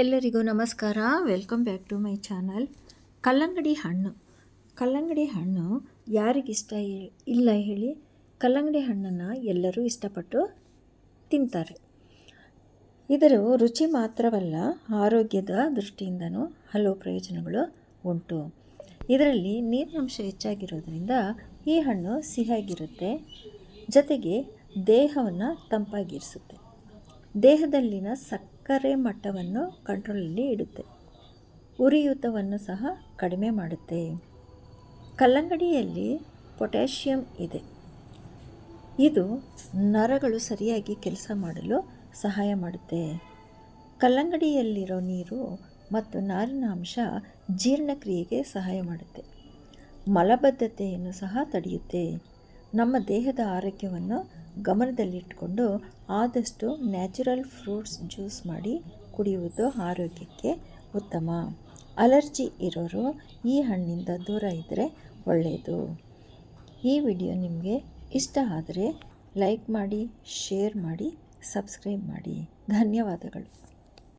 ಎಲ್ಲರಿಗೂ ನಮಸ್ಕಾರ. Welcome back to my channel ಕಲ್ಲಂಗಡಿ ಹಣ್ಣು. ಕಲ್ಲಂಗಡಿ ಹಣ್ಣು ಯಾರಿಗಿಷ್ಟ ಇಲ್ಲ ಹೇಳಿ, ಕಲ್ಲಂಗಡಿ ಹಣ್ಣನ್ನು ಎಲ್ಲರೂ ಇಷ್ಟಪಟ್ಟು ತಿಂತಾರೆ. ಇದರ ರುಚಿ ಮಾತ್ರವಲ್ಲ, ಆರೋಗ್ಯದ ದೃಷ್ಟಿಯಿಂದನೂ ಹಲವು ಪ್ರಯೋಜನಗಳು ಉಂಟು. ಇದರಲ್ಲಿ ನೀರಿನಂಶ ಹೆಚ್ಚಾಗಿರೋದ್ರಿಂದ ಈ ಹಣ್ಣು ಸಿಹಿಯಾಗಿರುತ್ತೆ, ಜೊತೆಗೆ ದೇಹವನ್ನು ತಂಪಾಗಿರಿಸುತ್ತೆ. ದೇಹದಲ್ಲಿನ ಸಕ್ಕರೆ ಮಟ್ಟವನ್ನು ಕಂಟ್ರೋಲಲ್ಲಿ ಇಡುತ್ತೆ. ಉರಿಯೂತವನ್ನು ಸಹ ಕಡಿಮೆ ಮಾಡುತ್ತೆ. ಕಲ್ಲಂಗಡಿಯಲ್ಲಿ ಪೊಟ್ಯಾಷಿಯಂ ಇದೆ. ಇದು ನರಗಳು ಸರಿಯಾಗಿ ಕೆಲಸ ಮಾಡಲು ಸಹಾಯ ಮಾಡುತ್ತೆ. ಕಲ್ಲಂಗಡಿಯಲ್ಲಿರೋ ನೀರು ಮತ್ತು ನಾರಿನ ಅಂಶ ಜೀರ್ಣಕ್ರಿಯೆಗೆ ಸಹಾಯ ಮಾಡುತ್ತೆ. ಮಲಬದ್ಧತೆಯನ್ನು ಸಹ ತಡೆಯುತ್ತೆ. ನಮ್ಮ ದೇಹದ ಆರೋಗ್ಯವನ್ನು ಗಮನದಲ್ಲಿಟ್ಟುಕೊಂಡು ಆದಷ್ಟು ನ್ಯಾಚುರಲ್ ಫ್ರೂಟ್ಸ್ ಜ್ಯೂಸ್ ಮಾಡಿ ಕುಡಿಯುವುದು ಆರೋಗ್ಯಕ್ಕೆ ಉತ್ತಮ. ಅಲರ್ಜಿ ಇರೋರು ಈ ಹಣ್ಣಿಂದ ದೂರ ಇದ್ದರೆ ಒಳ್ಳೆಯದು ಈ ವಿಡಿಯೋ ನಿಮಗೆ ಇಷ್ಟ ಆದರೆ ಲೈಕ್ ಮಾಡಿ, ಶೇರ್ ಮಾಡಿ, ಸಬ್ಸ್ಕ್ರೈಬ್ ಮಾಡಿ. ಧನ್ಯವಾದಗಳು.